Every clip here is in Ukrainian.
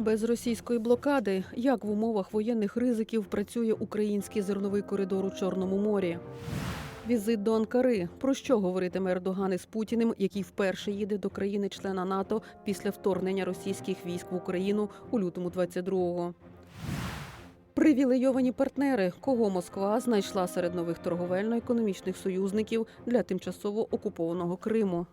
Без російської блокади, як в умовах воєнних ризиків працює український зерновий коридор у Чорному морі? Візит до Анкари. Про що говоритиме Ердоган із Путіним, який вперше їде до країни-члена НАТО після вторгнення російських військ в Україну у лютому 22-го? Привілейовані партнери, кого Москва знайшла серед нових торговельно-економічних союзників для тимчасово окупованого Криму.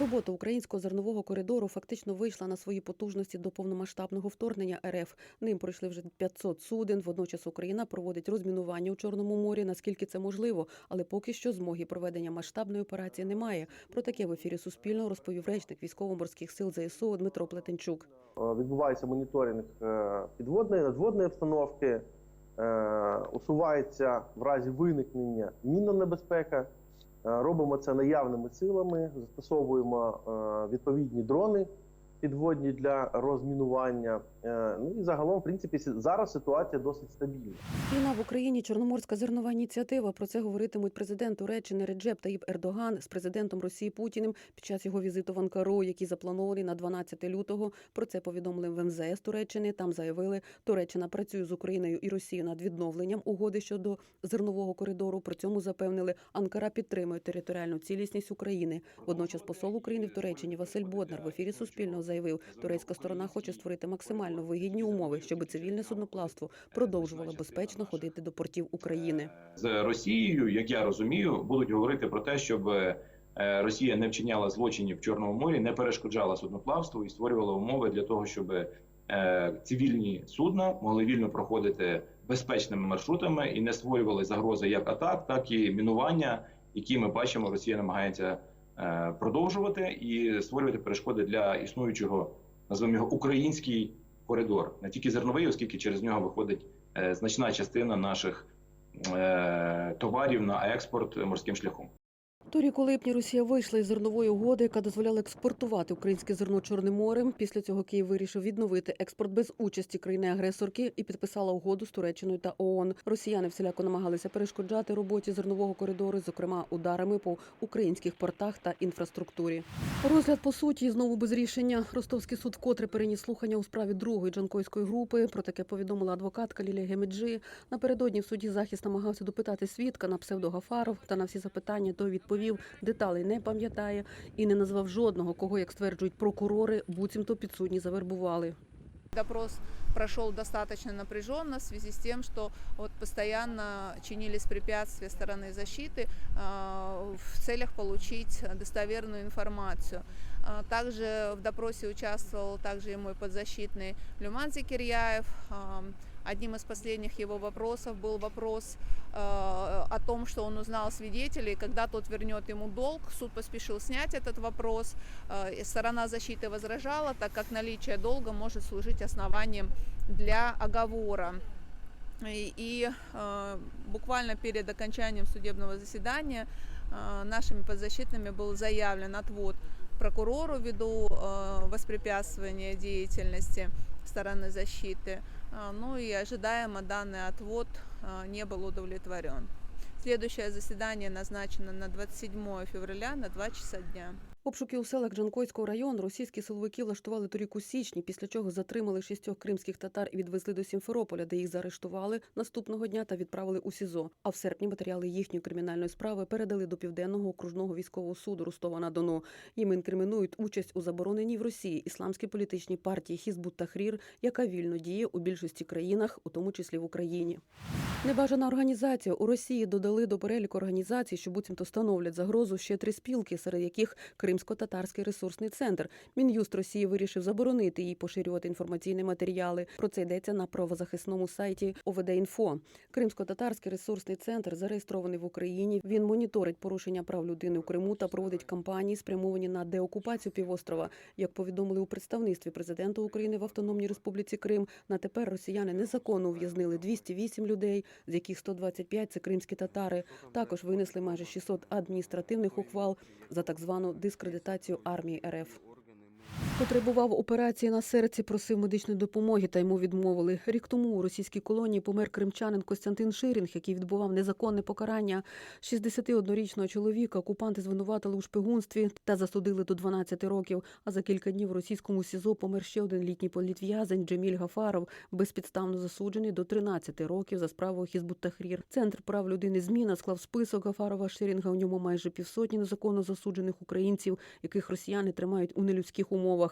Робота українського зернового коридору фактично вийшла на свої потужності до повномасштабного вторгнення РФ. Ним пройшли вже 500 суден. Водночас Україна проводить розмінування у Чорному морі, наскільки це можливо, але поки що змоги проведення масштабної операції немає. Про таке в ефірі Суспільного розповів речник військово-морських сил ЗСУ Дмитро Плетенчук. Е, відбувається моніторинг е, підводної надводної обстановки, е, усувається в разі виникнення мінна небезпека. Е, Робимо це наявними силами, застосовуємо е, відповідні дрони підводні для розмінування. Е, Ну і загалом, в принципі, зараз ситуація досить стабільна. Війна в Україні Чорноморська зернова ініціатива. Про це говоритимуть президент Туреччини Реджеп Таїп Ердоган з президентом Росії Путіним під час його візиту в Анкару, який запланований на 12 лютого. Про це повідомили в МЗС Туреччини. Там заявили, Туреччина працює з Україною і Росією над відновленням угоди щодо зернового коридору. При цьому запевнили, Анкара підтримує територіальну цілісність України. Водночас посол України в Туреччині Василь Боднар в ефірі Суспільного заявив, турецька сторона хоче створити максимально вигідні умови, щоб цивільне судноплавство продовжувало безпечно ходити до портів України. з Росією, як я розумію, будуть говорити про те, щоб е, Росія не вчиняла злочинів в Чорному морі, не перешкоджала судноплавству і створювала умови для того, щоб е, цивільні судна могли вільно проходити безпечними маршрутами і не створювали загрози як атак, так і мінування, які ми бачимо, Росія намагається продовжувати і створювати перешкоди для існуючого, називаємо його український коридор, не тільки зерновий, оскільки через нього виходить е, значна частина наших е, товарів на експорт морським шляхом. Торік у липні Росія вийшла із зернової угоди, яка дозволяла експортувати українське зерно Чорним морем. Після цього Київ вирішив відновити експорт без участі країни-агресорки і підписала угоду з Туреччиною та ООН. Росіяни всіляко намагалися перешкоджати роботі зернового коридору, зокрема ударами по українських портах та інфраструктурі. Розгляд по суті знову без рішення. Ростовський суд вкотре переніс слухання у справі другої джанкойської групи. Про таке повідомила адвокатка Лілія Гемеджи. Напередодні в суді захист намагався допитати свідка на псевдо Гафаров та на всі запитання той відповів. Деталей не пам'ятає і не назвав жодного, кого, як стверджують прокурори, буцімто підсудні завербували. Допрос прошел достаточно напряженно в связи с тем, что вот постоянно чинились препятствия стороны защиты э, в целях получить достоверную информацию. А Также в допросе участвовал также и мой подзащитный Люман Зикирьяев. Одним из последних его вопросов был вопрос э, о том, что он узнал свидетелей, когда тот вернет ему долг. Суд поспешил снять этот вопрос. Э, Сторона защиты возражала, так как наличие долга может служить основанием для оговора. И, и, э, буквально перед окончанием судебного заседания э, нашими подзащитными был заявлен отвод прокурору ввиду э, воспрепятствования деятельности стороны защиты. Э, Ну и ожидаемо данный отвод э, не был удовлетворен. Следующее заседание назначено на 27 февраля на 2 часа дня. Обшуки у селах Джанкойського району російські силовики влаштували торік у січні, після чого затримали шістьох кримських татар і відвезли до Сімферополя, де їх заарештували наступного дня та відправили у СІЗО. А в серпні матеріали їхньої кримінальної справи передали до південного окружного військового суду Ростова на Дону. Їм інкримінують участь у забороненій в Росії ісламській політичній партії Хізбут Тахрір, яка вільно діє у більшості країнах, у тому числі в Україні. Небажана організація у Росії додали до переліку організацій, що буцімто становлять загрозу ще три спілки, серед яких Кримсько-татарський ресурсний центр. Мін'юст Росії вирішив заборонити їй поширювати інформаційні матеріали. Про це йдеться на правозахисному сайті ОВД-Інфо. Кримсько-татарський ресурсний центр зареєстрований в Україні. Він моніторить порушення прав людини у Криму та проводить кампанії, спрямовані на деокупацію півострова. Як повідомили у представництві президента України в Автономній Республіці Крим, на тепер росіяни незаконно ув'язнили 208 людей, з яких 125 – це кримські татари. Також винесли майже 600 адміністративних ухвал за так звану дискредитацію армії РФ. Потребував операції на серці, просив медичної допомоги, та йому відмовили. Рік тому у російській колонії помер кримчанин Костянтин Ширінг, який відбував незаконне покарання. 61-річного чоловіка окупанти звинуватили у шпигунстві та засудили до 12 років. А за кілька днів у російському СІЗО помер ще один літній політв'язень Джеміль Гафаров, безпідставно засуджений до 13 років за справою Хізбут Тахрір. Центр прав людини зміна склав список Гафарова Ширінга. У ньому майже півсотні незаконно засуджених українців, яких росіяни тримають у нелюдських умовах.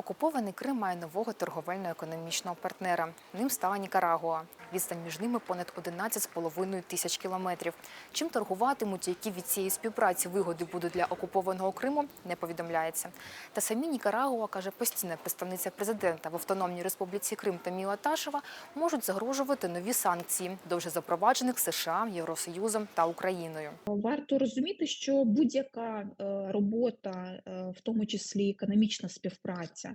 Окупований Крим має нового торговельно-економічного партнера. Ним стала Нікарагуа. Відстань між ними понад 11,5 тисяч кілометрів. Чим торгуватимуть, які від цієї співпраці вигоди будуть для окупованого Криму, не повідомляється. Та самі Нікарагуа, каже постійна представниця президента в Автономній Республіці Крим Таміла Ташева, можуть загрожувати нові санкції до вже запроваджених США, Євросоюзом та Україною. Варто розуміти, що будь-яка е, робота, е, в тому числі економічна співпраця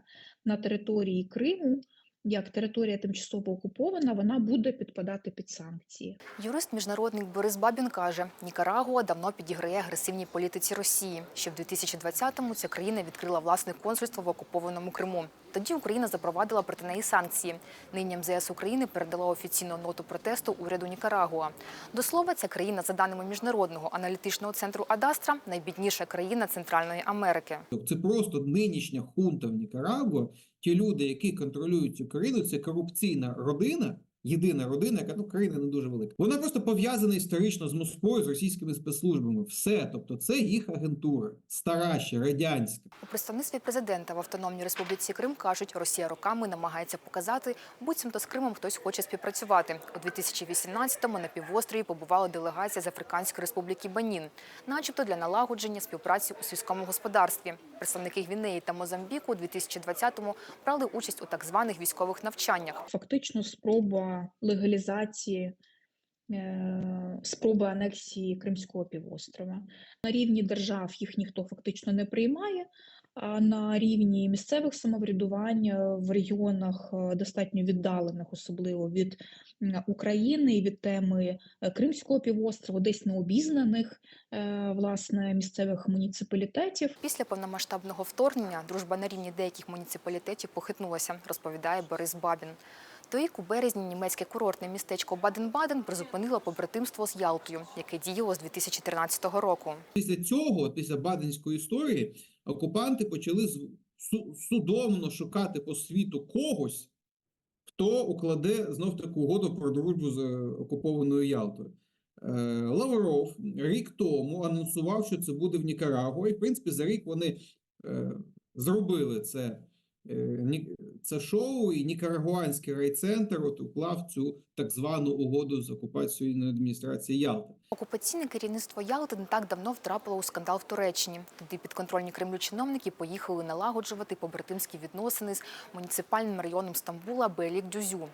на території Криму, як територія тимчасово окупована, вона буде підпадати під санкції. Юрист міжнародник Борис Бабін каже, Нікарагуа давно підіграє агресивній політиці Росії. Ще в 2020-му ця країна відкрила власне консульство в окупованому Криму. Тоді Україна запровадила проти неї санкції. Нині МЗС України передала офіційну ноту протесту уряду Нікарагуа. До слова, ця країна, за даними міжнародного аналітичного центру Адастра, найбідніша країна Центральної Америки. Тобто це просто нинішня хунта в Нікарагуа. Ті люди, які контролюють цю країну, це корупційна родина, єдина родина, яка ну країна не дуже велика. Вона просто пов'язана історично з Москвою, з російськими спецслужбами. Все, тобто, це їх агентура, стара ще радянська. У представництві президента в Автономній Республіці Крим кажуть, Росія роками намагається показати, буцімто з Кримом хтось хоче співпрацювати. У 2018-му на півострові побувала делегація з Африканської Республіки Банін, начебто для налагодження співпраці у сільському господарстві. Представники Гвінеї та Мозамбіку у 2020-му брали участь у так званих військових навчаннях. Фактично, спроба легалізації, е, спроба анексії Кримського півострова. На рівні держав їх ніхто фактично не приймає. А на рівні місцевих самоврядувань е, в регіонах е, достатньо віддалених, особливо від України і від теми Кримського півострову, десь необізнаних власне місцевих муніципалітетів. Після повномасштабного вторгнення дружба на рівні деяких муніципалітетів похитнулася, розповідає Борис Бабін. Торік у березні німецьке курортне містечко Баден-Баден призупинило побратимство з Ялтою, яке діяло з 2013 року. Після цього, після Баденської історії, окупанти почали судомно шукати по світу когось, хто укладе знов таку угоду про дружбу з е, окупованою Ялтою. Е, Лавров рік тому анонсував, що це буде в Нікарагуа, і в принципі за рік вони е, зробили це. Е, Це шоу, і Нікарагуанський райцентр от уклав цю так звану угоду з окупацією адміністрації Ялти. Окупаційне керівництво Ялти не так давно втрапило у скандал в Туреччині. Туди підконтрольні Кремлю чиновники поїхали налагоджувати побратимські відносини з муніципальним районом Стамбула Белік-Дюзю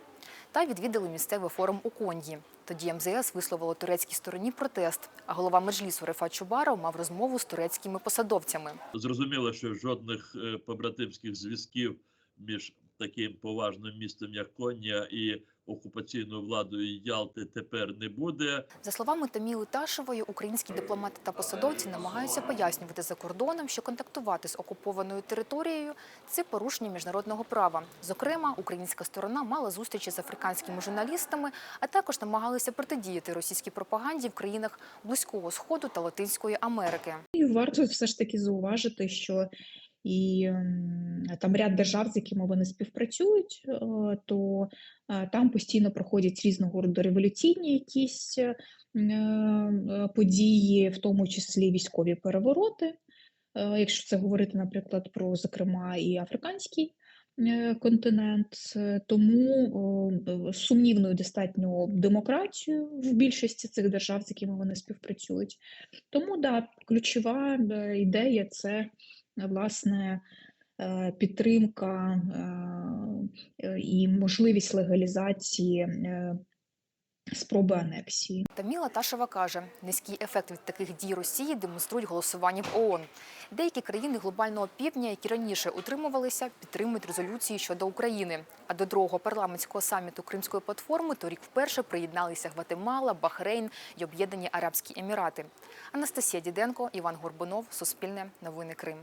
та відвідали місцевий форум у Конді. Тоді МЗС висловило турецькій стороні протест, а голова меджлісу Рефат Чубаров мав розмову з турецькими посадовцями. Зрозуміло, що жодних е, побратимських зв'язків між таким поважним містом, як Коння, і окупаційною владою Ялти тепер не буде. За словами Таміли Ташевої, українські дипломати та посадовці намагаються пояснювати за кордоном, що контактувати з окупованою територією це порушення міжнародного права. Зокрема, українська сторона мала зустрічі з африканськими журналістами, а також намагалися протидіяти російській пропаганді в країнах Близького Сходу та Латинської Америки. І варто все ж таки зауважити, що і там ряд держав, з якими вони співпрацюють, е, то е, там постійно проходять різного роду революційні якісь е, події, в тому числі військові перевороти. Якщо це говорити, наприклад, про, зокрема, і африканський континент, тому сумнівною достатньо демократію в більшості цих держав, з якими вони співпрацюють. Тому да, ключова ідея це власне е, підтримка е, е, і можливість легалізації спроби анексії. Таміла Ташева каже, низький ефект від таких дій Росії демонструють голосування в ООН. Деякі країни глобального півдня, які раніше утримувалися, підтримують резолюції щодо України. А до другого парламентського саміту Кримської платформи торік вперше приєдналися Гватемала, Бахрейн і Об'єднані Арабські Емірати. Анастасія Діденко, Іван Горбунов, Суспільне, Новини Крим.